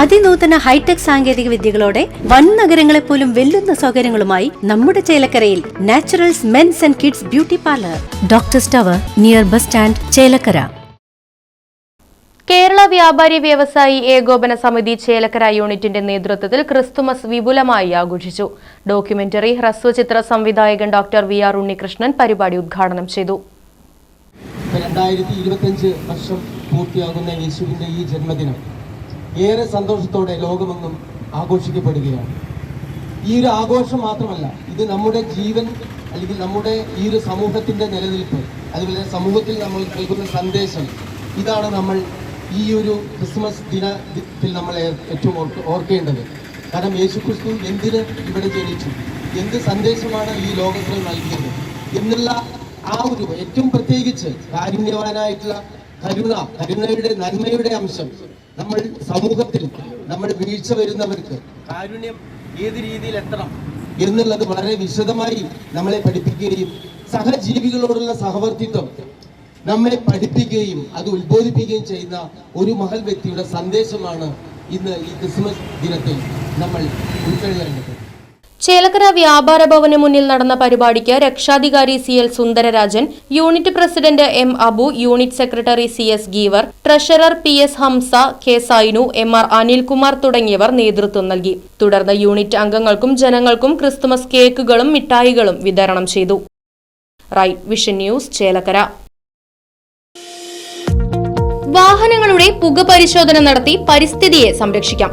അതിനൂതന hi tech സാങ്കേതിക വിദ്യകളോടെ വൻ നഗരങ്ങളെ പോലും വെല്ലുന്ന സൗകര്യങ്ങളുമായി നമ്മുടെ ചേലക്കരയിൽ Naturals men's and kids beauty parlour. Doctor സ്റ്റവർ near bus stand Chelakkara. Kerala വ്യാപാരി വ്യവസായി ഏകോപന സമിതി ചേലക്കര യൂണിറ്റിന്റെ നേതൃത്വത്തിൽ ക്രിസ്തുമസ് വിപുലമായി ആഘോഷിച്ചു. ഡോക്യുമെന്ററി ഹ്രസ്വചിത്ര സംവിധായകൻ ഡോക്ടർ വി ആർ ഉണ്ണികൃഷ്ണൻ പരിപാടി ഉദ്ഘാടനം ചെയ്തു. രണ്ടായിരത്തി വർഷം പൂർത്തിയാകുന്ന യേശുവിന്റെ ഈ ജന്മദിനം ഏറെ സന്തോഷത്തോടെ ലോകമെങ്ങും ആഘോഷിക്കപ്പെടുകയാണ്. ഈ ഒരു ആഘോഷം മാത്രമല്ല ഇത് നമ്മുടെ ജീവൻ അല്ലെങ്കിൽ നമ്മുടെ ഈ ഒരു സമൂഹത്തിന്റെ നിലനിൽപ്പ് അതുപോലെ സമൂഹത്തിൽ നമ്മൾ നൽകുന്ന സന്ദേശം ഇതാണ് നമ്മൾ ഈ ഒരു ക്രിസ്മസ് ദിനത്തിൽ നമ്മൾ ഏറ്റവും ഓർക്ക് ഓർക്കേണ്ടത്. കാരണം യേശു ക്രിസ്തു എന്തിന് ഇവിടെ ജനിച്ചു? എന്ത് സന്ദേശമാണ് ഈ ലോകത്തിന് നൽകിയത്? എന്നുള്ള ആ ഒരു ഏറ്റവും പ്രത്യേകിച്ച് കാരുണ്യവാനായിട്ടുള്ള കരുണ കരുണയുടെ നന്മയുടെ അംശം നമ്മൾ സമൂഹത്തിൽ നമ്മൾ വീഴ്ച വരുന്നവർക്ക് കാരുണ്യം ഏത് രീതിയിൽ എത്തണം? എന്നുള്ളത് വളരെ വിശദമായി നമ്മളെ പഠിപ്പിക്കുകയും സഹജീവികളോടുള്ള സഹവർത്തിത്വം നമ്മെ പഠിപ്പിക്കുകയും അത് ഉത്ബോധിപ്പിക്കുകയും ചെയ്യുന്ന ഒരു മഹൽ വ്യക്തിയുടെ സന്ദേശമാണ് ഇന്ന് ഈ ക്രിസ്മസ് ദിനത്തിൽ നമ്മൾ ഉൾക്കൊള്ളേണ്ടത്. ചേലക്കര വ്യാപാര ഭവന് മുന്നിൽ നടന്ന പരിപാടിക്ക് രക്ഷാധികാരി C L Sundararajan unit president M Abu unit secretary C S Geevar treasurer P S Hamsa K Sainu M R Anilkumar തുടങ്ങിയവർ നേതൃത്വം നൽകി. തുടർന്ന് യൂണിറ്റ് അംഗങ്ങൾക്കും ജനങ്ങൾക്കും ക്രിസ്തുമസ് കേക്കുകളും മിഠായികളും വിതരണം ചെയ്തു. Right vision news Chelakkara. വാഹനങ്ങളുടെ പുക പരിശോധന നടത്തി പരിസ്ഥിതിയെ സംരക്ഷിക്കാം.